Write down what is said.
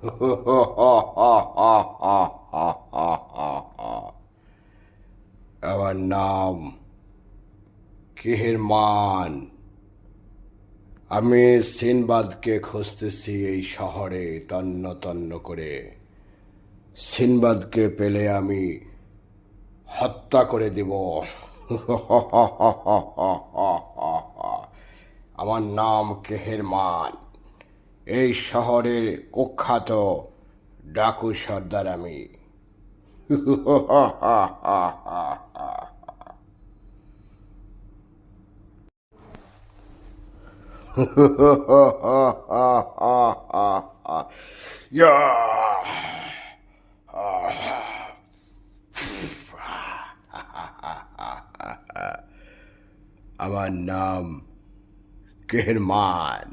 আমার নাম কেহেরমান। আমি সিনবাদকে খুঁজতেছি এই শহরে তন্ন তন্ন করে। সিনবাদকে পেলে আমি হত্যা করে দিব। আমার নাম কেহেরমান। এই শহরের কুখ্যাত ডাকু সর্দার আমি. আমার নাম কেহরমান